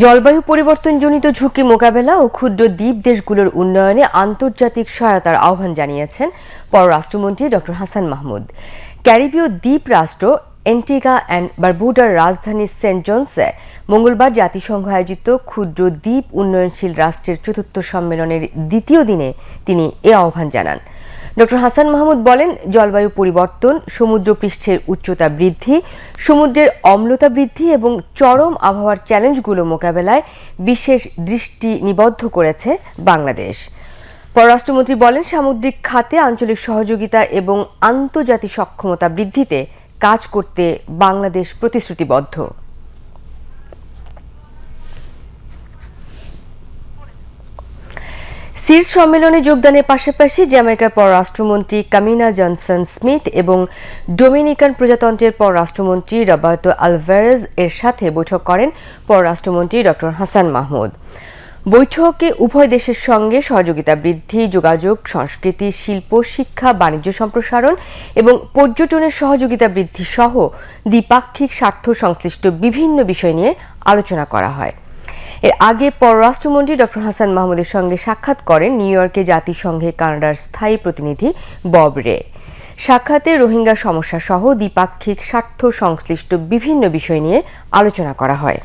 জলবায়ু পরিবর্তনজনিত ঝুঁকি মোকাবেলা ও ক্ষুদ্র দ্বীপ দেশগুলোর উন্নয়নে আন্তর্জাতিক সহায়তার আহ্বান জানিয়েছেন পররাষ্ট্রমন্ত্রী ড. হাসান মাহমুদ। ক্যারিবীয় দ্বীপ রাষ্ট্র এন্টিগা অ্যান্ড বারবুডার রাজধানী সেন্ট জনসে মঙ্গলবার জাতিসংঘ আয়োজিত ক্ষুদ্র দ্বীপ উন্নয়নশীল রাষ্ট্রের চতুর্থ সম্মেলনের দ্বিতীয় দিনে তিনি এ আহ্বান জানান। ডক্টর হাসান মাহমুদ বলেন, জলবায়ু পরিবর্তন সমুদ্র পৃষ্ঠের উচ্চতা বৃদ্ধি, সমুদ্রের অম্লতা বৃদ্ধি এবং চরম আবহাওয়ার চ্যালেঞ্জগুলো মোকাবেলায় বিশেষ দৃষ্টি নিবদ্ধ করেছে বাংলাদেশ। পররাষ্ট্রমন্ত্রী বলেন, সামুদ্রিক খাতে আঞ্চলিক সহযোগিতা এবং আন্তর্জাতিক সক্ষমতা বৃদ্ধিতে কাজ করতে বাংলাদেশ প্রতিশ্রুতিবদ্ধ। সির সম্মেলনে যোগদানের পাশাপাশি জ্যামাইকার পররাষ্ট্রমন্ত্রী কামিনা জনসন স্মিথ এবং ডোমিনিকান প্রজাতন্ত্রের পররাষ্ট্রমন্ত্রী রবার্তো আলভারেজ এর সাথে বৈঠক করেন পররাষ্ট্রমন্ত্রী ডক্টর হাসান মাহমুদ। বৈঠকে উভয় দেশের সঙ্গে সহযোগিতা বৃদ্ধি, যোগাযোগ, সংস্কৃতি, শিল্প, শিক্ষা, বাণিজ্য সম্প্রসারণ এবং পর্যটনের সহযোগিতা বৃদ্ধি সহ দ্বিপাক্ষিক স্বার্থ সংশ্লিষ্ট বিভিন্ন বিষয় নিয়ে আলোচনা করা হয়। এর আগে পররাষ্ট্রমন্ত্রী ডক্টর হাসান মাহমুদের সঙ্গে সাক্ষাৎ করেন নিউ ইয়র্কে জাতিসংঘে কানাডার স্থায়ী প্রতিনিধি ববরে সাক্ষাতে রোহিঙ্গা সমস্যা সহ দ্বিপাক্ষিক স্বার্থ সংশ্লিষ্ট বিভিন্ন বিষয় নিয়ে আলোচনা করা হয়।